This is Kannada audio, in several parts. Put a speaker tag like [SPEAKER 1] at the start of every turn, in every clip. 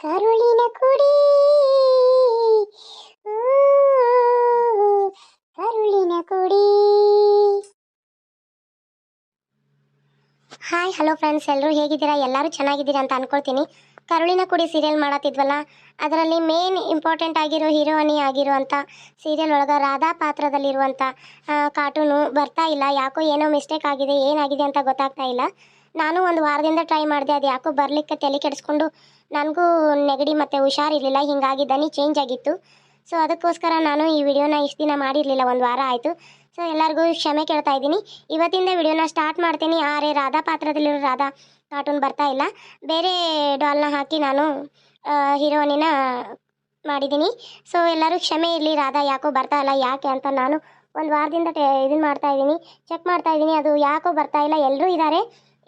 [SPEAKER 1] ಕರುಳಿನ ಕುಡಿ. ಕರುಳಿನ ಕುಡಿ. ಹಾಯ್ ಹಲೋ ಫ್ರೆಂಡ್ಸ್ ಎಲ್ಲರೂ ಹೇಗಿದ್ದೀರಾ? ಎಲ್ಲರೂ ಚೆನ್ನಾಗಿದ್ದೀರಾ ಅಂತ ಅನ್ಕೊಳ್ತೀನಿ. ಕರುಳಿನ ಕುಡಿ ಸೀರಿಯಲ್ ಮಾಡತ್ತಿದ್ವಲ್ಲ ಅದರಲ್ಲಿ ಮೇನ್ ಇಂಪಾರ್ಟೆಂಟ್ ಆಗಿರೋ ಹೀರೋಯಿನಿ ಆಗಿರುವಂಥ ಸೀರಿಯಲ್ ಒಳಗೆ ರಾಧಾ ಪಾತ್ರದಲ್ಲಿರುವಂಥ ಕಾರ್ಟೂನು ಬರ್ತಾ ಇಲ್ಲ. ಯಾಕೋ ಏನೋ ಮಿಸ್ಟೇಕ್ ಆಗಿದೆ, ಏನಾಗಿದೆ ಅಂತ ಗೊತ್ತಾಗ್ತಾ ಇಲ್ಲ. ನಾನು ಒಂದು ವಾರದಿಂದ ಟ್ರೈ ಮಾಡಿದೆ, ಅದು ಯಾಕೋ ಬರಲಿಕ್ಕೆ ತಲೆ ಕೆಡಿಸ್ಕೊಂಡು ನನಗೂ ನೆಗಡಿ ಮತ್ತು ಹುಷಾರಿರಲಿಲ್ಲ ಹಿಂಗಾಗಿ ದನಿ ಚೇಂಜ್ ಆಗಿತ್ತು. ಸೊ ಅದಕ್ಕೋಸ್ಕರ ನಾನು ಈ ವಿಡಿಯೋನ ಇಷ್ಟು ದಿನ ಮಾಡಿರಲಿಲ್ಲ, ಒಂದು ವಾರ ಆಯಿತು. ಸೊ ಎಲ್ಲರಿಗೂ ಕ್ಷಮೆ ಕೇಳ್ತಾ ಇದ್ದೀನಿ. ಇವತ್ತಿಂದ ವಿಡಿಯೋನ ಸ್ಟಾರ್ಟ್ ಮಾಡ್ತೀನಿ. ಆರೆ ರಾಧಾ ಪಾತ್ರದಲ್ಲಿರೋ ರಾಧಾ ಕಾರ್ಟೂನ್ ಬರ್ತಾ ಇಲ್ಲ. ಬೇರೆ ಡಾಲ್ನ ಹಾಕಿ ನಾನು ಹೀರೋನಿನ ಮಾಡಿದ್ದೀನಿ. ಸೊ ಎಲ್ಲರೂ ಕ್ಷಮೆ ಇರಲಿ, ರಾಧಾ ಯಾಕೋ ಬರ್ತಾ ಇಲ್ಲ, ಯಾಕೆ ಅಂತ ನಾನು ಒಂದು ವಾರದಿಂದ ಇದನ್ನು ಮಾಡ್ತಾ ಇದ್ದೀನಿ. ಚೆಕ್ ಮಾಡ್ತಾ ಇದ್ದೀನಿ. ಅದು ಯಾಕೋ ಬರ್ತಾ ಇಲ್ಲ ಎಲ್ಲರೂ ಇದ್ದಾರೆ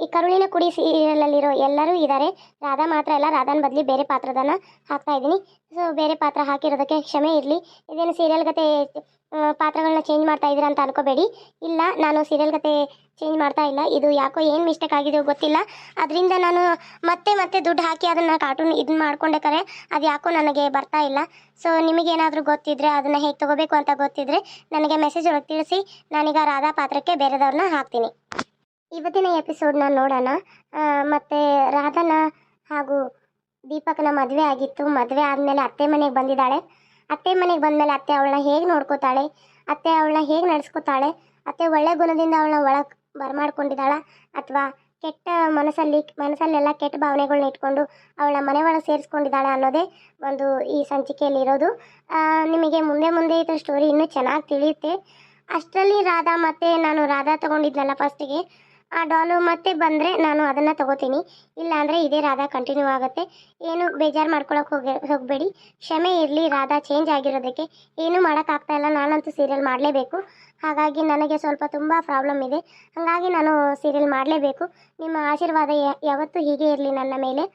[SPEAKER 1] ಈ ಕರುಳಿನ ಕುಡಿ ಸೀರಿಯಲಲ್ಲಿರೋ ಎಲ್ಲರೂ ಇದ್ದಾರೆ ರಾಧಾ ಮಾತ್ರ ಇಲ್ಲ ರಾಧಾನ ಬದಲಿ ಬೇರೆ ಪಾತ್ರದನ್ನ ಹಾಕ್ತಾ ಇದ್ದೀನಿ. ಸೊ ಬೇರೆ ಪಾತ್ರ ಹಾಕಿರೋದಕ್ಕೆ ಕ್ಷಮೆ ಇರಲಿ. ಇದೇನು ಸೀರಿಯಲ್ ಕತೆ ಪಾತ್ರಗಳನ್ನ ಚೇಂಜ್ ಮಾಡ್ತಾ ಇದ್ದೀರಾ ಅಂತ ಅನ್ಕೋಬೇಡಿ. ಇಲ್ಲ, ನಾನು ಸೀರಿಯಲ್ ಕತೆ ಚೇಂಜ್ ಮಾಡ್ತಾ ಇಲ್ಲ. ಇದು ಯಾಕೋ ಏನು ಮಿಸ್ಟೇಕ್ ಆಗಿದೆಯೋ ಗೊತ್ತಿಲ್ಲ. ಅದರಿಂದ ನಾನು ಮತ್ತೆ ಮತ್ತೆ ದುಡ್ಡು ಹಾಕಿ ಅದನ್ನು ಕಾರ್ಟೂನ್ ಇದನ್ನ ಮಾಡ್ಕೊಂಡೆ ಕರೆ. ಅದು ಯಾಕೋ ನನಗೆ ಬರ್ತಾ ಇಲ್ಲ. ಸೊ ನಿಮಗೇನಾದರೂ ಗೊತ್ತಿದ್ರೆ ಅದನ್ನು ಹೇಗೆ ತೊಗೋಬೇಕು ಅಂತ ಗೊತ್ತಿದ್ರೆ ನನಗೆ ಮೆಸೇಜ್ ಒಳಗೆ ತಿಳಿಸಿ. ನಾನೀಗ ರಾಧಾ ಪಾತ್ರಕ್ಕೆ ಬೇರೆದವ್ರನ್ನ ಹಾಕ್ತೀನಿ. ಇವತ್ತಿನ ಎಪಿಸೋಡ್ನ ನೋಡೋಣ. ಮತ್ತು ರಾಧನ ಹಾಗೂ ದೀಪಕ್ನ ಮದುವೆ ಆಗಿತ್ತು. ಮದುವೆ ಆದಮೇಲೆ ಅತ್ತೆ ಮನೆಗೆ ಬಂದಿದ್ದಾಳೆ. ಅತ್ತೆ ಮನೆಗೆ ಬಂದಮೇಲೆ ಅತ್ತೆ ಅವಳನ್ನ ಹೇಗೆ ನೋಡ್ಕೋತಾಳೆ? ಅತ್ತೆ ಅವಳನ್ನ ಹೇಗೆ ನಡೆಸ್ಕೋತಾಳೆ? ಅತ್ತೆ ಒಳ್ಳೆ ಗುಣದಿಂದ ಅವಳನ್ನ ಒಳಗೆ ಬರಮಾಡ್ಕೊಂಡಿದ್ದಾಳ? ಅಥವಾ ಕೆಟ್ಟ ಮನಸ್ಸಲ್ಲಿ, ಮನಸ್ಸಲ್ಲೆಲ್ಲ ಕೆಟ್ಟ ಭಾವನೆಗಳನ್ನ ಇಟ್ಕೊಂಡು ಅವಳ ಮನೆ ಒಳಗೆ ಸೇರಿಸ್ಕೊಂಡಿದ್ದಾಳೆ ಅನ್ನೋದೇ ಒಂದು ಈ ಸಂಚಿಕೆಯಲ್ಲಿರೋದು ನಿಮಗೆ ಮುಂದೆ ಮುಂದೆ ಇದ್ರ ಸ್ಟೋರಿ ಇನ್ನೂ ಚೆನ್ನಾಗಿ ತಿಳಿಯುತ್ತೆ. ಅಷ್ಟರಲ್ಲಿ ರಾಧಾ ಮತ್ತೆ ನಾನು ರಾಧಾ ತಗೊಂಡಿದ್ನಲ್ಲ ಫಸ್ಟಿಗೆ ಆ ಡಾಲು ಮತ್ತೆ ಬಂದರೆ ನಾನು ಅದನ್ನು ತಗೋತೀನಿ. ಇಲ್ಲ ಅಂದರೆ ಇದೇ ರಾಧಾ ಕಂಟಿನ್ಯೂ ಆಗುತ್ತೆ. ಏನು ಬೇಜಾರು ಮಾಡ್ಕೊಳಕ್ಕೆ ಹೋಗಿ ಹೋಗಬೇಡಿ. ಕ್ಷಮೆ ಇರಲಿ ರಾಧಾ ಚೇಂಜ್ ಆಗಿರೋದಕ್ಕೆ. ಏನೂ ಮಾಡೋಕ್ಕಾಗ್ತಾ ಇಲ್ಲ. ನಾನಂತೂ ಸೀರಿಯಲ್ ಮಾಡಲೇಬೇಕು. ಹಾಗಾಗಿ ನನಗೆ ಸ್ವಲ್ಪ ತುಂಬ ಪ್ರಾಬ್ಲಮ್ ಇದೆ. ಹಾಗಾಗಿ ನಾನು ಸೀರಿಯಲ್ ಮಾಡಲೇಬೇಕು. ನಿಮ್ಮ ಆಶೀರ್ವಾದ ಯಾವತ್ತೂ ಹೀಗೆ ಇರಲಿ ನನ್ನ ಮೇಲೆ.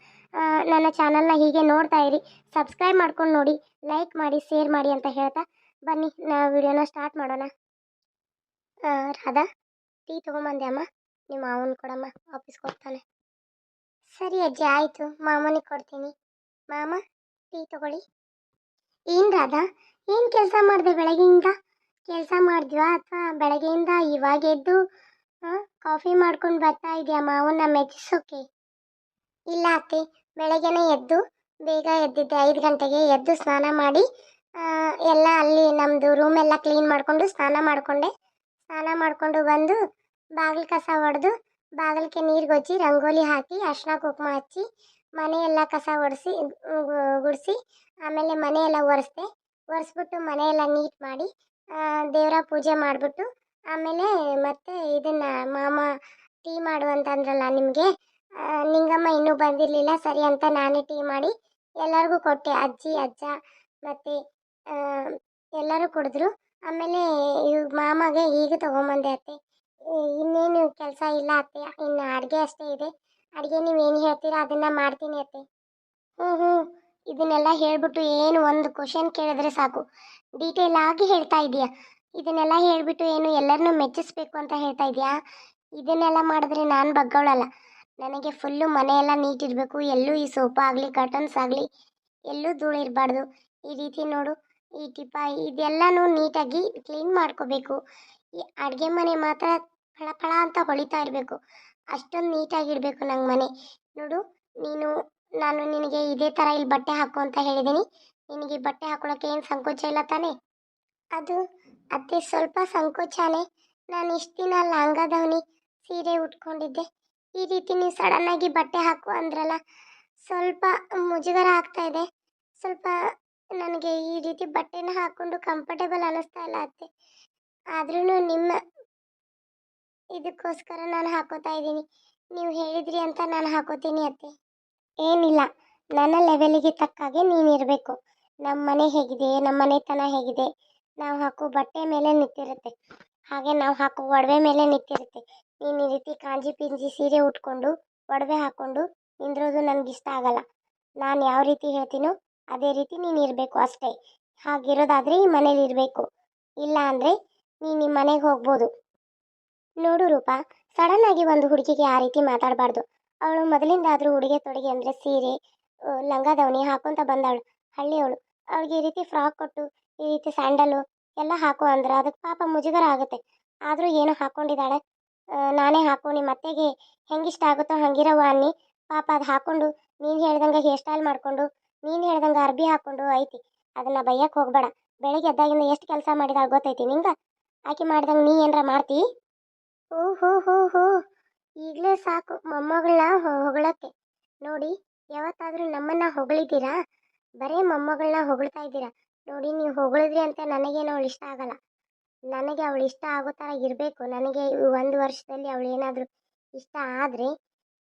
[SPEAKER 1] ನನ್ನ ಚಾನಲ್ನ ಹೀಗೆ ನೋಡ್ತಾ ಇರಿ. ಸಬ್ಸ್ಕ್ರೈಬ್ ಮಾಡ್ಕೊಂಡು ನೋಡಿ. ಲೈಕ್ ಮಾಡಿ ಶೇರ್ ಮಾಡಿ ಅಂತ ಹೇಳ್ತಾ ಬನ್ನಿ. ನಾವು ವಿಡಿಯೋನ ಸ್ಟಾರ್ಟ್ ಮಾಡೋಣ. ರಾಧಾ ಟೀ ತೊಗೊಂಬಂದೆ ಅಮ್ಮ. ನಿಮ್ಮ ಮಾವನ ಕೊಡಮ್ಮ ಆಫೀಸ್ಗೆ ಹೋಗ್ತಾನೆ ಸರಿ ಅಜ್ಜಿ, ಆಯಿತು. ಮಾಮನಿಗೆ ಕೊಡ್ತೀನಿ. ಮಾಮ, ಟೀ ತಗೊಳ್ಳಿ. ಏನು ರಾಧಾ, ಏನು ಕೆಲಸ ಮಾಡಿದೆ ಬೆಳಗ್ಗೆಯಿಂದ? ಕೆಲಸ ಮಾಡಿದ್ವಾ ಅಥವಾ ಬೆಳಗ್ಗೆಯಿಂದ ಇವಾಗ ಎದ್ದು ಕಾಫಿ ಮಾಡ್ಕೊಂಡು ಬರ್ತಾ ಇದೆಯಾ ಮಾವನ್ನ ಮೆಚ್ಚಿಸೋಕೆ ಇಲ್ಲ ಅತ್ತೆ, ಬೆಳಗ್ಗೆನೆ ಎದ್ದು, ಬೇಗ ಎದ್ದಿದ್ದೆ, ಐದು ಗಂಟೆಗೆ ಎದ್ದು ಸ್ನಾನ ಮಾಡಿ ಎಲ್ಲ ಅಲ್ಲಿ ನಮ್ಮದು ರೂಮ್ ಎಲ್ಲ ಕ್ಲೀನ್ ಮಾಡಿಕೊಂಡು ಸ್ನಾನ ಮಾಡಿಕೊಂಡೆ. ಸ್ನಾನ ಮಾಡಿಕೊಂಡು ಬಂದು ಬಾಗಿಲು ಕಸ ಹೊಡೆದು ಬಾಗಿಲಿಗೆ ನೀರು ಗೊಜ್ಜಿ ರಂಗೋಲಿ ಹಾಕಿ ಅರ್ಶಿನ ಕುಂಕುಮ ಹಚ್ಚಿ, ಮನೆಯೆಲ್ಲ ಕಸ ಒರೆಸಿ ಗುಡಿಸಿ, ಆಮೇಲೆ ಮನೆಯೆಲ್ಲ ಒರೆಸ್ದೆ. ಒರೆಸ್ಬಿಟ್ಟು ಮನೆಯೆಲ್ಲ ನೀಟ್ ಮಾಡಿ ದೇವರ ಪೂಜೆ ಮಾಡಿಬಿಟ್ಟು, ಆಮೇಲೆ ಮತ್ತೆ ಇದನ್ನು ಮಾಮ ಟೀ ಮಾಡು ಅಂತಂದ್ರಲ್ಲ ನಿಮಗೆ ನಿಂಗಮ್ಮ ಇನ್ನೂ ಬಂದಿರಲಿಲ್ಲ, ಸರಿ ಅಂತ ನಾನೇ ಟೀ ಮಾಡಿ, ಎಲ್ಲರಿಗೂ ಕೊಟ್ಟೆ. ಅಜ್ಜಿ, ಅಜ್ಜ, ಮತ್ತು ಎಲ್ಲರೂ ಕುಡಿದ್ರು. ಆಮೇಲೆ ಇವ್ ಮಾಮಗೆ ಈಗ ತೊಗೊಂಬಂದೆ ಅತ್ತೆ. ಇನ್ನೇನು ಕೆಲಸ ಇಲ್ಲ ಅತ್ತೆ. ಇನ್ನು ಅಡುಗೆ ಅಷ್ಟೇ ಇದೆ. ಅಡುಗೆ ಏನು ಹೇಳ್ತೀರಾ ಅದನ್ನು ಮಾಡ್ತೀನಿ ಅತ್ತೆ. ಹ್ಞೂ ಹ್ಞೂ ಇದನ್ನೆಲ್ಲ ಹೇಳಿಬಿಟ್ಟು ಏನು ಒಂದು ಕ್ವಶನ್ ಕೇಳಿದ್ರೆ ಸಾಕು. ಡೀಟೇಲ್ ಆಗಿ ಹೇಳ್ತಾ ಇದೆಯಾ ಇದನ್ನೆಲ್ಲ ಹೇಳಿಬಿಟ್ಟು ಏನು ಎಲ್ಲರನ್ನೂ ಮೆಚ್ಚಿಸ್ಬೇಕು ಅಂತ ಹೇಳ್ತಾ ಇದೆಯಾ ಇದನ್ನೆಲ್ಲ ಮಾಡಿದ್ರೆ ನಾನು ಬಗ್ಗವಳಲ್ಲ. ನನಗೆ ಫುಲ್ಲು ಮನೆಯೆಲ್ಲ ನೀಟ್ ಇರಬೇಕು. ಎಲ್ಲೂ ಈ ಸೋಫಾ ಆಗಲಿ ಕರ್ಟನ್ಸ್ ಆಗಲಿ, ಎಲ್ಲೂ ಧೂಳು ಇರಬಾರ್ದು. ಈ ರೀತಿ ನೋಡು, ಈ ಟಿಪ್ಪ ಇದೆಲ್ಲನೂ ನೀಟಾಗಿ ಕ್ಲೀನ್ ಮಾಡ್ಕೋಬೇಕು. ಈ ಅಡುಗೆ ಮನೆ ಮಾತ್ರ ಫಳ ಫಳ ಅಂತ ಹೊಳಿತಾ ಇರಬೇಕು. ಅಷ್ಟೊಂದು ನೀಟಾಗಿಡಬೇಕು ನಂಗೆ ಮನೆ. ನೋಡು, ನೀನು, ನಾನು ನಿನಗೆ ಇದೇ ಥರ ಇಲ್ಲಿ ಬಟ್ಟೆ ಹಾಕು ಅಂತ ಹೇಳಿದ್ದೀನಿ ನಿನಗೆ ಬಟ್ಟೆ ಹಾಕೊಳ್ಳೋಕೆ ಏನು ಸಂಕೋಚ ಇಲ್ಲ ತಾನೇ? ಅದು, ಅತ್ತೆ ಸ್ವಲ್ಪ ಸಂಕೋಚನೇ. ನಾನು ಇಷ್ಟು ದಿನ ಲಾಂಗದವನಿ, ಸೀರೆ ಉಟ್ಕೊಂಡಿದ್ದೆ. ಈ ರೀತಿ ನೀವು ಸಡನ್ನಾಗಿ ಬಟ್ಟೆ ಹಾಕು ಅಂದ್ರಲ್ಲ, ಸ್ವಲ್ಪ ಮುಜುಗರ ಆಗ್ತಾ ಇದೆ. ಸ್ವಲ್ಪ ನನಗೆ ಈ ರೀತಿ ಬಟ್ಟೆನ ಹಾಕ್ಕೊಂಡು ಕಂಫರ್ಟೇಬಲ್ ಅನ್ನಿಸ್ತಾ ಇಲ್ಲ ಅತ್ತೆ. ಆದ್ರೂ ನಿಮ್ಮ ಇದಕ್ಕೋಸ್ಕರ ನಾನು ಹಾಕೋತಾ ಇದ್ದೀನಿ. ನೀವು ಹೇಳಿದ್ರಿ ಅಂತ ನಾನು ಹಾಕೋತೀನಿ ಅತ್ತೆ. ಏನಿಲ್ಲ, ನನ್ನ ಲೆವೆಲಿಗೆ ತಕ್ಕ ಹಾಗೆ ನೀನು ಇರಬೇಕು. ನಮ್ಮ ಮನೆ ಹೇಗಿದೆ ನಮ್ಮ ಮನೆತನ ಹೇಗಿದೆ? ನಾವು ಹಾಕೋ ಬಟ್ಟೆ ಮೇಲೆ ನಿಂತಿರುತ್ತೆ. ಹಾಗೆ ನಾವು ಹಾಕೋ ಒಡವೆ ಮೇಲೆ ನಿಂತಿರುತ್ತೆ. ನೀನು ಈ ರೀತಿ ಕಾಂಜಿ ಪಿಂಜಿ ಸೀರೆ ಉಟ್ಕೊಂಡು, ಒಡವೆ ಹಾಕ್ಕೊಂಡು ನಿಂದಿರೋದು ಇಷ್ಟ ಆಗಲ್ಲ. ನಾನು ಯಾವ ರೀತಿ ಹೇಳ್ತೀನೋ ಅದೇ ರೀತಿ ನೀನು ಇರಬೇಕು ಅಷ್ಟೇ. ಹಾಗಿರೋದಾದರೆ ಈ ಮನೇಲಿ ಇರಬೇಕು. ಇಲ್ಲ ಅಂದರೆ ನೀನು ನಿಮ್ಮ ಮನೆಗೆ ಹೋಗ್ಬೋದು. ನೋಡು ರೂಪ ಸಡನ್ ಆಗಿ ಒಂದು ಹುಡುಗಿಗೆ ಆ ರೀತಿ ಮಾತಾಡಬಾರ್ದು. ಅವಳು ಮೊದಲಿಂದಾದರೂ ಉಡುಗೆ ತೊಡುಗೆ ಅಂದರೆ ಸೀರೆ ಲಂಗ ದವಣಿ ಹಾಕೊಂತ ಬಂದಾಳು ಹಳ್ಳಿಯವಳು. ಅವಳಿಗೆ ಈ ರೀತಿ ಫ್ರಾಕ್ ಕೊಟ್ಟು, ಈ ರೀತಿ ಸ್ಯಾಂಡಲು ಎಲ್ಲ ಹಾಕು ಅಂದ್ರೆ ಅದಕ್ಕೆ ಪಾಪ ಮುಜುಗರ ಆಗುತ್ತೆ. ಆದರೂ ಏನು ಹಾಕ್ಕೊಂಡಿದ್ದಾಳೆ ನಾನೇ ಹಾಕ್ಕೊಂಡು ಮತ್ತೆಗೆ ಹೆಂಗಿಷ್ಟ ಆಗುತ್ತೋ ಹಂಗಿರವ ಅನ್ನಿ. ಪಾಪ ಅದು ಹಾಕೊಂಡು, ನೀನು ಹೇಳ್ದಂಗೆ ಹೇರ್ ಸ್ಟೈಲ್ ಮಾಡಿಕೊಂಡು, ನೀನು ಹೇಳ್ದಂಗೆ ಅರ್ಬಿ ಹಾಕೊಂಡು ಐತಿ. ಅದನ್ನ ಬೈಯಕ್ಕೆ ಹೋಗ್ಬೇಡ. ಬೆಳಿಗ್ಗೆ ಎದ್ದಾಗಿಂದ ಎಷ್ಟು ಕೆಲಸ ಮಾಡಿದಾಗ ಗೊತ್ತೈತಿ ನಿಂಗೆ? ಆಕೆ ಮಾಡ್ದಂಗೆ ನೀ ಏನರ ಮಾಡ್ತಿ? ಹೋ ಹೋ ಹೋ. ಹೋ ಈಗಲೇ ಸಾಕು ಮೊಮ್ಮಗಳನ್ನ ಹೊಗಳಕ್ಕೆ. ನೋಡಿ, ಯಾವತ್ತಾದರೂ ನಮ್ಮನ್ನ ಹೊಗಳಿದ್ದೀರಾ? ಬರೀ ಮೊಮ್ಮಗಳನ್ನ ಹೊಗಳ್ತಾ ಇದ್ದೀರಾ? ನೋಡಿ, ನೀವು ಹೊಗಳಿದ್ರಿ ಅಂತ ನನಗೇನು ಅವಳು ಇಷ್ಟ ಆಗಲ್ಲ. ನನಗೆ ಅವಳು ಇಷ್ಟ ಆಗೋ ಥರ ಇರಬೇಕು. ನನಗೆ ಒಂದು ವರ್ಷದಲ್ಲಿ ಅವಳು ಏನಾದರೂ ಇಷ್ಟ ಆದರೆ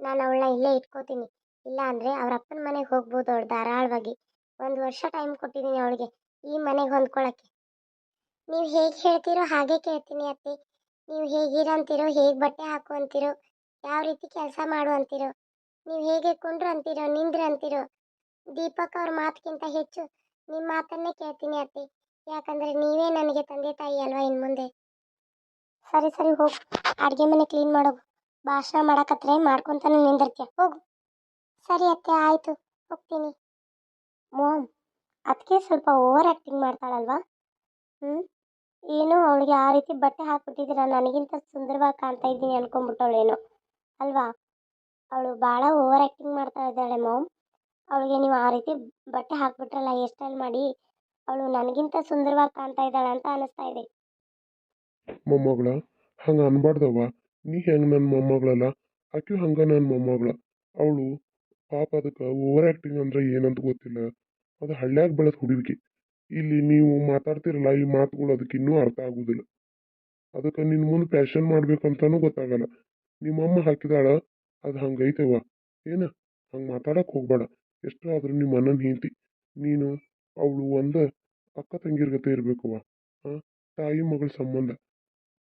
[SPEAKER 1] ನಾನು ಅವಳನ್ನ ಇಲ್ಲೇ ಇಟ್ಕೋತೀನಿ. ಇಲ್ಲ ಅಂದರೆ ಅವ್ರ ಅಪ್ಪನ ಮನೆಗೆ ಹೋಗ್ಬೋದು ಅವಳು ಧಾರಾಳವಾಗಿ. ಒಂದು ವರ್ಷ ಟೈಮ್ ಕೊಟ್ಟಿದ್ದೀನಿ ಅವಳಿಗೆ ಈ ಮನೆಗೆ ಹೊಂದ್ಕೊಳ್ಳೋಕ್ಕೆ ನೀವು ಹೇಗೆ ಹೇಳ್ತೀರೋ ಹಾಗೆ ಕೇಳ್ತೀನಿ ಅತ್ತಿ. ನೀವು ಹೇಗಿರ ಅಂತೀರೋ, ಹೇಗೆ ಬಟ್ಟೆ ಹಾಕು ಅಂತೀರೋ, ಯಾವ ರೀತಿ ಕೆಲಸ ಮಾಡು ಅಂತೀರೋ, ನೀವು ಹೇಗೆ ಕುಂಡ್ರು ಅಂತೀರೋ, ನಿಂದ್ರು ಅಂತೀರೋ, ದೀಪಕ್ ಅವ್ರ ಮಾತಕ್ಕಿಂತ ಹೆಚ್ಚು ನಿಮ್ಮ ಮಾತನ್ನೇ ಕೇಳ್ತೀನಿ ಅತ್ತೆ. ಯಾಕಂದ್ರೆ ನೀವೇ ನನಗೆ ತಂದೆ ತಾಯಿ ಅಲ್ವಾ ಇನ್ನು ಮುಂದೆ. ಸರಿ ಸರಿ, ಹೋಗು. ಅಡುಗೆ ಮನೆ ಕ್ಲೀನ್ ಮಾಡೋಗು ಭಾಷಣ ಮಾಡಕತ್ರೆ ಮಾಡ್ಕೊತಾನೆ ನಿಂದಿರ್ತೀಯ. ಹೋಗು. ಸರಿ ಅತ್ತೆ, ಆಯಿತು. ಹೋಗ್ತೀನಿ. ಮೋಮ್ ಅದಕ್ಕೆ ಸ್ವಲ್ಪ ಓವರ್ ಆ್ಯಕ್ಟಿಂಗ್ ಮಾಡ್ತಾಳಲ್ವಾ? ಹ್ಞೂ ಏನು ಅವಳಿಗೆ ಆ ರೀತಿ ಬಟ್ಟೆ ಹಾಕ್ಬಿಟ್ಟಿದ್ದೀರ, ನನಗಿಂತ ಸುಂದರವಾಗಿ ಕಾಣ್ತಾ ಇದ್ದೀನಿ ಅನ್ಕೊಂಬಿಟ್ಟವಳೇನೋ ಅಲ್ವಾ? ಅವಳು ಭಾಳ ಓವರ್ ಆ್ಯಕ್ಟಿಂಗ್ ಮಾಡ್ತಾ ಇದ್ದಾಳೆ ಮಾಮ್. ಅವಳಿಗೆ ನೀವು ಆ ರೀತಿ ಬಟ್ಟೆ ಹಾಕ್ಬಿಟ್ರಲ್ಲ ಹೇರ್ ಸ್ಟೈಲ್ ಮಾಡಿ, ಅವಳು ನನಗಿಂತ ಸುಂದರವಾಗಿ ಕಾಣ್ತಾ ಇದ್ದಾಳೆ ಅಂತ ಅನಿಸ್ತಾ ಇದೆ.
[SPEAKER 2] ಮೊಮ್ಮಗಳ, ಹಂಗೆ ಅನ್ಬಾರ್ದವ್ವ. ನೀ ಹೆಂಗೆ ನನ್ನ ಮೊಮ್ಮಗಳಲ್ಲ? ಆಕೆ ಹಂಗೆ ನನ್ನ ಮೊಮ್ಮಗಳ. ಅವಳು ಪಾಪ ಅದಕ್ಕೆ ಓವರ್ ಆ್ಯಕ್ಟಿಂಗ್ ಅಂದ್ರೆ ಏನಂತ ಗೊತ್ತಿಲ್ಲ. ಅದು ಹಳ್ಳ್ಯಾಗ ಬೆಳೆದ ಹುಡುಗಿ. ಇಲ್ಲಿ ನೀವು ಮಾತಾಡ್ತಿರಲ್ಲ, ಈ ಮಾತುಗಳು ಅದಕ್ಕೆ ಇನ್ನೂ ಅರ್ಥ ಆಗೋದಿಲ್ಲ. ಅದಕ್ಕೆ ನಿನ್ನ ಮುಂದೆ ಪ್ಯಾಷನ್ ಮಾಡ್ಬೇಕಂತನೂ ಗೊತ್ತಾಗಲ್ಲ. ನಿಮ್ಮಮ್ಮ ಹಾಕಿದಾಳ, ಅದು ಹಂಗೈತೆವ ಏನ? ಹಂಗೆ ಮಾತಾಡಕ್ಕೆ ಹೋಗ್ಬೇಡ. ಎಷ್ಟೋ ಆದರೂ ನಿಮ್ಮ ಅಣ್ಣನ ಹೆಂಡತಿ, ನೀನು, ಅವಳು ಒಂದು ಅಕ್ಕ ತಂಗಿರ ಗತೆ ಇರ್ಬೇಕವ್ವ ಹಾಂ ತಾಯಿ ಮಗಳ ಸಂಬಂಧ.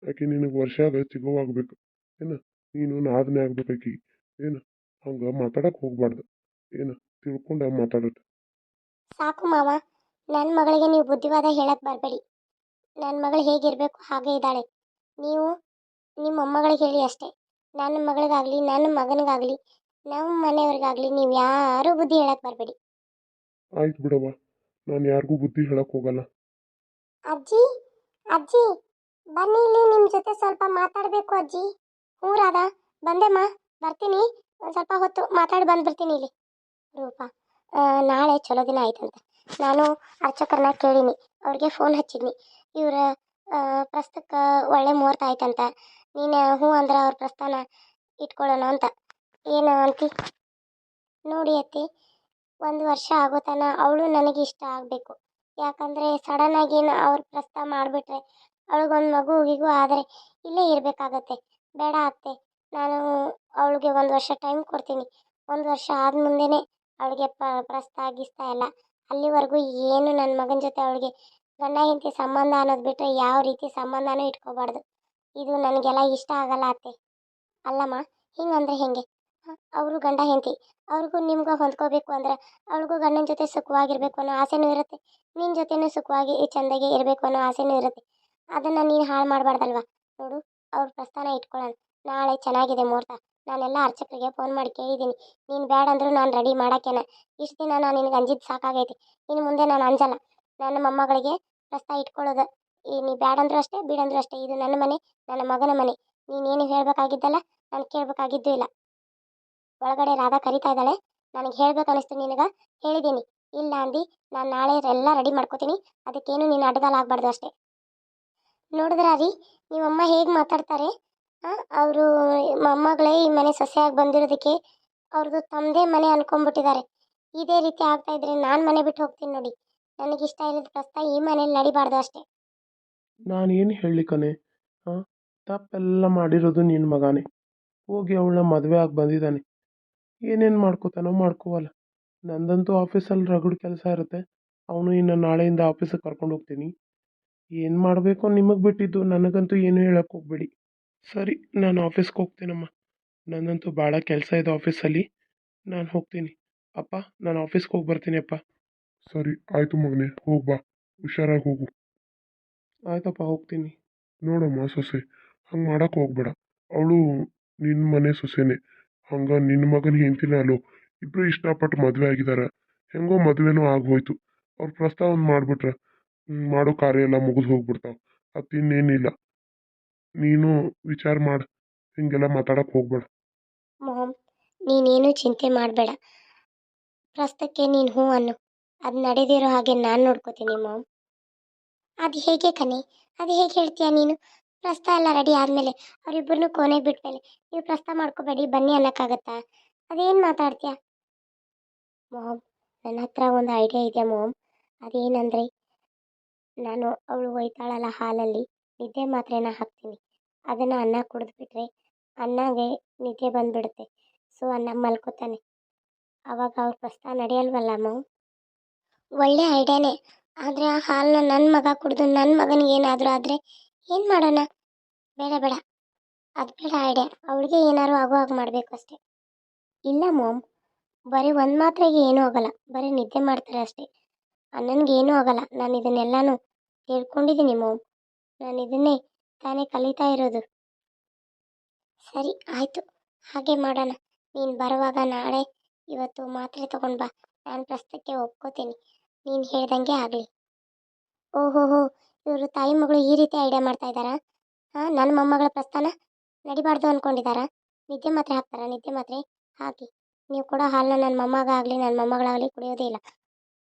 [SPEAKER 2] ಆಕೆ ನಿನಗೆ ವರ್ಷಾಗ ಚಿಗವಾಗ್ಬೇಕು. ಏನು? ನೀನು ನಾದನೆ ಆಗ್ಬೇಕು ಆಕಿಗೆ ಏನು? ಹಂಗೆ ಮಾತಾಡಕ್ಕೆ ಹೋಗ್ಬಾರ್ದು. ಏನು? ತಿಳ್ಕೊಂಡ ಮಾತಾಡತ್ತೆ
[SPEAKER 1] ಸಾಕು ಮಾವ. ನನ್ನ ಮಗಳಿಗೆ ನೀವು ಬುದ್ಧಿವಾದ ಹೇಳಕ್ಕೆ ಬರಬೇಡಿ. ನನ್ನ ಮಗಳು ಹೇಗಿರಬೇಕು ಹಾಗೆ ಇದ್ದಾಳೆ. ನೀವು ನಿಮ್ಮ ಮೊಮ್ಮಗಳಿಗೆ ಹೇಳಿ ಅಷ್ಟೇ. ನನ್ನ ಮಗಳಿಗಾಗಲಿ ನನ್ನ ಮಗನಿಗಾಗಲಿ ನಮ್ಮ ಮನೆಯವ್ರಿಗಾಗಲಿ ನೀವು ಯಾರೂ ಬುದ್ಧಿ ಹೇಳಕ್ಕೆ ಬರಬೇಡಿ.
[SPEAKER 2] ಆಯ್ತು ಬಿಡವ್ವ. ನಾನು ಯಾರಿಗೂ ಬುದ್ಧಿ ಹೇಳಕ್ ಹೋಗಲ್ಲ.
[SPEAKER 1] ಅಜ್ಜಿ ಅಜ್ಜಿ ಬನ್ನಿ ಇಲ್ಲಿ ನಿಮ್ಮ ಜೊತೆ ಸ್ವಲ್ಪ ಮಾತಾಡಬೇಕು ಅಜ್ಜಿ. ಊರಾದ ರಾಧಾ ಬಂದೆಮ್ಮ ಬರ್ತೀನಿ. ಒಂದು ಸ್ವಲ್ಪ ಹೊತ್ತು ಮಾತಾಡಿ ಬಂದ್ಬಿಡ್ತೀನಿ ಇಲ್ಲಿ. ರೂಪ ನಾಳೆ ಚಲೋ ದಿನ ಆಯ್ತಂತೆ. ನಾನು ಅರ್ಚಕರನ್ನ ಕೇಳೀನಿ. ಅವ್ರಿಗೆ ಫೋನ್ ಹಚ್ಚಿದ್ನಿ. ಇವ್ರ ಪ್ರಸ್ತಕ್ಕೆ ಒಳ್ಳೆ ಮುಹೂರ್ತ ಆಯ್ತಂತ. ನೀನು ಹ್ಞೂ ಅಂದ್ರೆ ಅವ್ರ ಪ್ರಸ್ತಾನ ಇಟ್ಕೊಳ್ಳೋಣ ಅಂತ. ಏನು ಅಂತಿ ನೋಡಿ ಅತ್ತಿ, ಒಂದು ವರ್ಷ ಆಗೋ ತನ ಅವಳು ನನಗೆ ಇಷ್ಟ ಆಗಬೇಕು. ಯಾಕಂದರೆ ಸಡನ್ನಾಗಿ ಅವ್ರ ಪ್ರಸ್ತಾವ ಮಾಡಿಬಿಟ್ರೆ ಅವಳಿಗೊಂದು ಮಗು ಗಿಗು ಆದರೆ ಇಲ್ಲೇ ಇರಬೇಕಾಗತ್ತೆ. ಬೇಡ ಅತ್ತೆ, ನಾನು ಅವಳಿಗೆ ಒಂದು ವರ್ಷ ಟೈಮ್ ಕೊಡ್ತೀನಿ. ಒಂದು ವರ್ಷ ಆದ ಮುಂದೆನೇ ಅವಳಿಗೆ ಪ ಪ್ರಸ್ತ ಗಿಸ್ತ ಎಲ್ಲ ಅಲ್ಲಿವರೆಗೂ ಏನು ನನ್ನ ಮಗನ ಜೊತೆ ಅವಳಿಗೆ ಗಂಡ ಹೆಂಡತಿ ಸಂಬಂಧ ಅನ್ನೋದು ಬಿಟ್ಟರೆ ಯಾವ ರೀತಿ ಸಂಬಂಧನೂ ಇಟ್ಕೋಬಾರ್ದು. ಇದು ನನಗೆಲ್ಲ ಇಷ್ಟ ಆಗಲ್ಲ ಅತ್ತೆ. ಅಲ್ಲಮ್ಮ, ಹಿಂಗಂದ್ರೆ ಹೆಂಗೆ? ಅವರು ಗಂಡ ಹೆಂಡತಿ. ಅವ್ರಿಗೂ ನಿಮ್ಗೆ ಹೊಂದ್ಕೋಬೇಕು ಅಂದ್ರೆ ಅವ್ಳಿಗೂ ಗಂಡನ ಜೊತೆ ಸುಖವಾಗಿರ್ಬೇಕು ಅನ್ನೋ ಆಸೆನೂ ಇರುತ್ತೆ. ನಿನ್ನ ಜೊತೆನೂ ಸುಖವಾಗಿ ಚೆಂದಾಗಿ ಇರಬೇಕು ಅನ್ನೋ ಆಸೆನೂ ಇರುತ್ತೆ. ಅದನ್ನು ನೀನು ಹಾಳು ಮಾಡಬಾರ್ದಲ್ವ? ನೋಡು, ಅವ್ರ ಪ್ರಸ್ಥಾನ ಇಟ್ಕೊಳ್ಳೋಣ ನಾಳೆ ಚೆನ್ನಾಗಿದೆ ಮುಹೂರ್ತ. ನಾನೆಲ್ಲ ಅರ್ಚಕರಿಗೆ ಫೋನ್ ಮಾಡಿ ಕೇಳಿದ್ದೀನಿ. ನೀನು ಬೇಡ ಅಂದರೂ ನಾನು ರೆಡಿ ಮಾಡೋಕ್ಕೇನ. ಇಷ್ಟು ದಿನ ನಾನು ನಿನಗೆ ಅಂಜಿದ್ದು ಸಾಕಾಗೈತಿ. ಇನ್ನು ಮುಂದೆ ನಾನು ಅಂಜಲ್ಲ. ನನ್ನ ಮೊಮ್ಮಗಳಿಗೆ ಪ್ರಸ್ತಾವ ಇಟ್ಕೊಳ್ಳೋದು. ಈ ನೀ ಬ್ಯಾಡಂದ್ರೂ ಅಷ್ಟೇ ಬಿಡಂದ್ರೂ ಅಷ್ಟೇ. ಇದು ನನ್ನ ಮನೆ, ನನ್ನ ಮಗನ ಮನೆ. ನೀನೇನು ಹೇಳಬೇಕಾಗಿದ್ದಲ್ಲ, ನಾನು ಕೇಳಬೇಕಾಗಿದ್ದು ಇಲ್ಲ. ಒಳಗಡೆ ರಾಧಾ ಕರಿತಾ ಇದ್ದಾಳೆ. ನನಗೆ ಹೇಳ್ಬೇಕು ಅನಿಸ್ತು ನಿನಗೆ? ಹೇಳಿದ್ದೀನಿ. ಇಲ್ಲ ಅಂದು, ನಾನು ನಾಳೆ ಎಲ್ಲ ರೆಡಿ ಮಾಡ್ಕೋತೀನಿ. ಅದಕ್ಕೇನು ನೀನು ಅಡ್ಡಗಾಲ ಆಗಬಾರ್ದು ಅಷ್ಟೇ. ನೋಡಿದ್ರೆ ರೀ ನಿಮ್ಮಮ್ಮ ಹೇಗೆ ಮಾತಾಡ್ತಾರೆ? ಅವರು ಮೊಮ್ಮಗಳೇ ಈ ಮನೆ ಸೊಸೆಯಾಗಿ ಬಂದಿರೋದಕ್ಕೆ ಅವ್ರದ್ದು ತಮ್ಮದೇ ಮನೆ ಅನ್ಕೊಂಡ್ಬಿಟ್ಟಿದ್ದಾರೆ. ಇದೇ ರೀತಿ ಆಗ್ತಾ ಇದ್ರೆ ನಾನು ಮನೆ ಬಿಟ್ಟು ಹೋಗ್ತೀನಿ ನೋಡಿ. ಇಷ್ಟ ಇಲ್ಲದ ಪ್ರಸ್ತಾವ ಈ ಮನೇಲಿ ನಡಿಬಾರ್ದು ಅಷ್ಟೇ.
[SPEAKER 3] ನಾನು ಏನು ಹೇಳಲಿ ಕಣೆ ಹಾಂ ತಪ್ಪೆಲ್ಲ ಮಾಡಿರೋದು ನಿನ್ನ ಮಗನೇ. ಹೋಗಿ ಅವಳನ್ನ ಮದುವೆ ಆಗಿ ಬಂದಿದ್ದಾನೆ. ಏನೇನು ಮಾಡ್ಕೋತಾನೋ ಮಾಡ್ಕೋವಲ್ಲ. ನಂದಂತೂ ಆಫೀಸಲ್ಲಿ ರಗಡ್ ಕೆಲಸ ಇರುತ್ತೆ. ಅವನು ಇನ್ನು ನಾಳೆಯಿಂದ ಆಫೀಸಿಗೆ ಕರ್ಕೊಂಡು ಹೋಗ್ತೀನಿ. ಏನು ಮಾಡಬೇಕೋ ನಿಮಗೆ ಬಿಟ್ಟಿದ್ದು. ನನಗಂತೂ ಏನು ಹೇಳಕ್ಕೆ ಹೋಗ್ಬೇಡಿ. ಸರಿ ನಾನು ಆಫೀಸ್ಗೆ ಹೋಗ್ತೀನಮ್ಮ. ನನ್ನಂತೂ ಭಾಳ ಕೆಲಸ ಇದೆ ಆಫೀಸಲ್ಲಿ. ನಾನು ಹೋಗ್ತೀನಿ. ಅಪ್ಪ ನಾನು ಆಫೀಸ್ಗೆ ಹೋಗಿ ಬರ್ತೀನಿ ಅಪ್ಪ.
[SPEAKER 2] ಸರಿ ಆಯಿತು ಮಗನೇ ಹೋಗಿ ಬಾ. ಹುಷಾರಾಗಿ ಹೋಗು.
[SPEAKER 3] ಆಯ್ತಪ್ಪ ಹೋಗ್ತೀನಿ.
[SPEAKER 2] ನೋಡಮ್ಮ ಸೊಸೆ ಹಂಗೆ ಮಾಡೋಕೆ ಹೋಗ್ಬೇಡ. ಅವಳು ನಿನ್ನ ಮನೆ ಸೊಸೆನೇ. ಹಂಗೆ ನಿನ್ನ ಮಗನ ಹೆಂಡತಿನ ಅಲ್ಲೋ. ಇಬ್ಬರು ಇಷ್ಟಪಟ್ಟು ಮದುವೆ ಆಗಿದ್ದಾರೆ ಹೆಂಗೋ ಮದುವೆನೂ ಆಗೋಯ್ತು ಅವ್ರ ಪ್ರಸ್ತಾವ ಒಂದು ಮಾಡಿಬಿಟ್ರೆ ಮಾಡೋ ಕಾರ್ಯ ಎಲ್ಲ ಮುಗಿದು ಹೋಗ್ಬಿಡ್ತಾವೆ. ಅದು ಇನ್ನೇನಿಲ್ಲ. ನೀನು ವಿಚಾರ ಮಾಡಿ, ಹಿಂಗೆಲ್ಲ ಮಾತಾಡಕ್ಕೆ ಹೋಗ್ಬೇಡ.
[SPEAKER 1] ಮಾಮ್, ನೀನೇನು ಚಿಂತೆ ಮಾಡಬೇಡ. ಪ್ರಸ್ತಕ್ಕೆ ನೀನು ಹ್ಞೂ ಅನ್ನು, ಅದು ನಡೆದಿರೋ ಹಾಗೆ ನಾನು ನೋಡ್ಕೋತೀನಿ ಮಾಮ್. ಅದು ಹೇಗೆ ಕಣೆ, ಅದು ಹೇಗೆ ಹೇಳ್ತೀಯ ನೀನು? ಪ್ರಸ್ತ ಎಲ್ಲ ರೆಡಿ ಆದಮೇಲೆ ಅವರಿಬ್ಬರನ್ನು ಕೊನೆಗೆ ಬಿಟ್ಮೇಲೆ ನೀವು ಪ್ರಸ್ತ ಮಾಡ್ಕೋಬೇಡಿ, ಬನ್ನಿ ಅನ್ನೋಕ್ಕಾಗತ್ತಾ? ಅದೇನು ಮಾತಾಡ್ತೀಯ? ಮಾಮ್ ನನ್ನ ಹತ್ರ ಒಂದು ಐಡಿಯಾ ಇದೆ ಮಾಮ್. ಅದೇನಂದರೆ, ನಾನು ಅವಳು ಒಯ್ತಾಳಲ್ಲ ಹಾಲಲ್ಲಿ ನಿದ್ದೆ ಮಾತ್ರೆನ ಹಾಕ್ತೀನಿ. ಅದನ್ನು ಅನ್ನ ಕುಡಿದ್ಬಿಟ್ರೆ ಅನ್ನಗೆ ನಿದ್ದೆ ಬಂದುಬಿಡುತ್ತೆ. ಸೊ, ಅನ್ನ ಮಲ್ಕೋತಾನೆ. ಆವಾಗ ಅವ್ರ ಪ್ರಸ್ತಾವ ನಡೆಯಲ್ವಲ್ಲ ಅಮ್ಮ ಒಳ್ಳೆ ಐಡಿಯಾನೇ. ಆದರೆ ಆ ಹಾಲನ್ನ ನನ್ನ ಮಗ ಕುಡಿದು ನನ್ನ ಮಗನಿಗೆ ಏನಾದರೂ ಆದರೆ ಏನು ಮಾಡೋಣ? ಬೇಡ ಬೇಡ. ಅದು ಬೇಡ ಐಡಿಯಾ. ಅವಳಿಗೆ ಏನಾದ್ರು ಆಗೋ ಹಾಗೆ ಮಾಡಬೇಕು ಅಷ್ಟೇ. ಇಲ್ಲ ಮೋಮ್ ಬರೀ ಒಂದು ಮಾತ್ರೆಗೆ ಏನೂ ಆಗಲ್ಲ. ಬರೀ ನಿದ್ದೆ ಮಾಡ್ತಾರೆ ಅಷ್ಟೇ. ಅನ್ನನಿಗೆ ಏನೂ ಆಗಲ್ಲ. ನಾನು ಇದನ್ನೆಲ್ಲನೂ ಹೇಳ್ಕೊಂಡಿದ್ದೀನಿ ಮಾಮ್ ನಾನು ಇದನ್ನೇ ತಾನೇ ಕಲಿತಾ ಇರೋದು. ಸರಿ, ಆಯಿತು. ಹಾಗೆ ಮಾಡೋಣ. ನೀನು ಬರುವಾಗ ನಾಳೆ ಇವತ್ತು ಮಾತ್ರೆ ತಗೊಂಡು ಬಾ. ನಾನು ಪ್ರಸ್ತಕ್ಕೆ ಒಪ್ಕೋತೀನಿ. ನೀನು ಹೇಳ್ದಂಗೆ ಆಗಲಿ. ಓಹೋಹೋ, ಇವರು ತಾಯಿ ಮಗಳು ಈ ರೀತಿ ಐಡಿಯಾ ಮಾಡ್ತಾ ಇದ್ದಾರಾ? ಹಾಂ ನನ್ನ ಮೊಮ್ಮಗಳ ಪ್ರಸ್ಥಾನ ನಡಿಬಾರ್ದು ಅಂದ್ಕೊಂಡಿದ್ದಾರಾ ನಿದ್ದೆ ಮಾತ್ರೆ ಹಾಕ್ತಾರಾ? ನಿದ್ದೆ ಮಾತ್ರೆ? ಹಾಕಿ ನೀವು ಕೊಡೋ ಹಾಲನ್ನ ನನ್ನ ಮೊಮ್ಮಗ ಆಗಲಿ ನನ್ನ ಮೊಮ್ಮಗಳಾಗಲಿ ಕುಡಿಯೋದೇ ಇಲ್ಲ.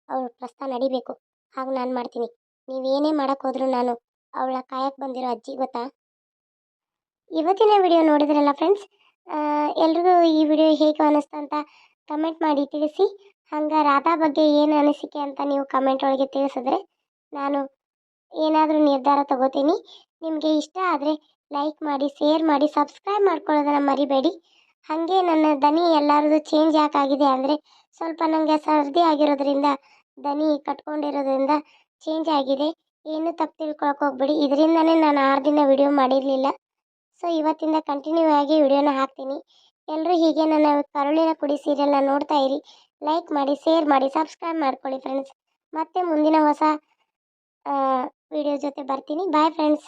[SPEAKER 1] ಅವ್ರ ಪ್ರಸ್ತಾನ ನಡಿಬೇಕು. ಹಾಗೆ ನಾನು ಮಾಡ್ತೀನಿ. ನೀವೇನೇ ಮಾಡೋಕ್ಕೋದ್ರೂ ನಾನು ಅವಳ ಕಾಯಕ್ಕೆ ಬಂದಿರೋ ಅಜ್ಜಿ ಗೊತ್ತಾ? ಇವತ್ತಿನ ವಿಡಿಯೋ ನೋಡಿದ್ರಲ್ಲ ಫ್ರೆಂಡ್ಸ್ ಎಲ್ರಿಗೂ ಈ ವಿಡಿಯೋ ಹೇಗೆ ಅನ್ನಿಸ್ತು ಅಂತ ಕಮೆಂಟ್ ಮಾಡಿ ತಿಳಿಸಿ. ಹಂಗೆ ರಾಧಾ ಬಗ್ಗೆ ಏನು ಅನಿಸಿಕೆ ಅಂತ ನೀವು ಕಮೆಂಟ್ ಒಳಗೆ ತಿಳಿಸಿದ್ರೆ ನಾನು ಏನಾದರೂ ನಿರ್ಧಾರ ತಗೋತೀನಿ. ನಿಮಗೆ ಇಷ್ಟ ಆದರೆ ಲೈಕ್ ಮಾಡಿ ಶೇರ್ ಮಾಡಿ ಸಬ್ಸ್ಕ್ರೈಬ್ ಮಾಡ್ಕೊಳ್ಳೋದನ್ನು ಮರಿಬೇಡಿ. ಹಾಗೆ ನನ್ನ ದನಿ ಎಲ್ಲರದು ಚೇಂಜ್ ಯಾಕಾಗಿದೆ ಅಂದರೆ ಸ್ವಲ್ಪ ನನಗೆ ಸರ್ದಿ ಆಗಿರೋದ್ರಿಂದ, ದನಿ ಕಟ್ಕೊಂಡಿರೋದ್ರಿಂದ ಚೇಂಜ್ ಆಗಿದೆ. ಏನು ತಪ್ಪು ತಿಳ್ಕೊಳಕ್ಕೆ ಹೋಗ್ಬೇಡಿ. ಇದರಿಂದನೇ ನಾನು ಆರು ದಿನ ವಿಡಿಯೋ ಮಾಡಿರಲಿಲ್ಲ. ಸೊ ಇವತ್ತಿಂದ ಕಂಟಿನ್ಯೂ ಆಗಿ ವಿಡಿಯೋನ ಹಾಕ್ತೀನಿ. ಎಲ್ಲರೂ ಹೀಗೆ ನನ್ನ ಕರುಳಿನ ಕುಡಿ ಸೀರಿಯಲ್ನ ನೋಡ್ತಾ ಇರಿ. ಲೈಕ್ ಮಾಡಿ ಶೇರ್ ಮಾಡಿ ಸಬ್ಸ್ಕ್ರೈಬ್ ಮಾಡ್ಕೊಳ್ಳಿ ಫ್ರೆಂಡ್ಸ್ ಮತ್ತೆ ಮುಂದಿನ ಹೊಸ ವಿಡಿಯೋ ಜೊತೆ ಬರ್ತೀನಿ. Bye friends